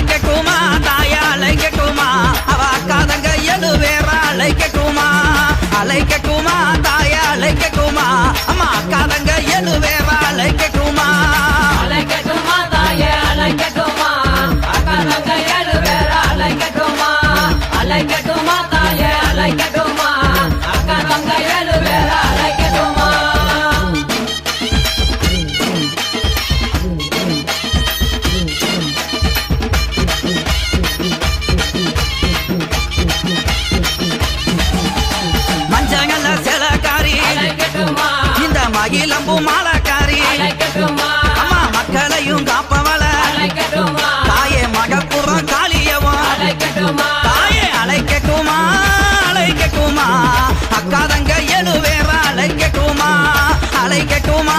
அழைக்கட்டுமா தாயா அழைக்கட்டுமா அவ அக்கா தங்க எழு வேற அழைக்கட்டுமா அழைக்கட்டுமா அகிலம்பு மாலக்காரி. அம்மா மக்களையும் காப்பவள. தாயே மகப்புறம் காளியவன் தாயே அழைக்கட்டுமா அழைக்கட்டுமா. அக்காதங்க எழுவேற அழைக்கட்டுமா அழைக்கட்டுமா.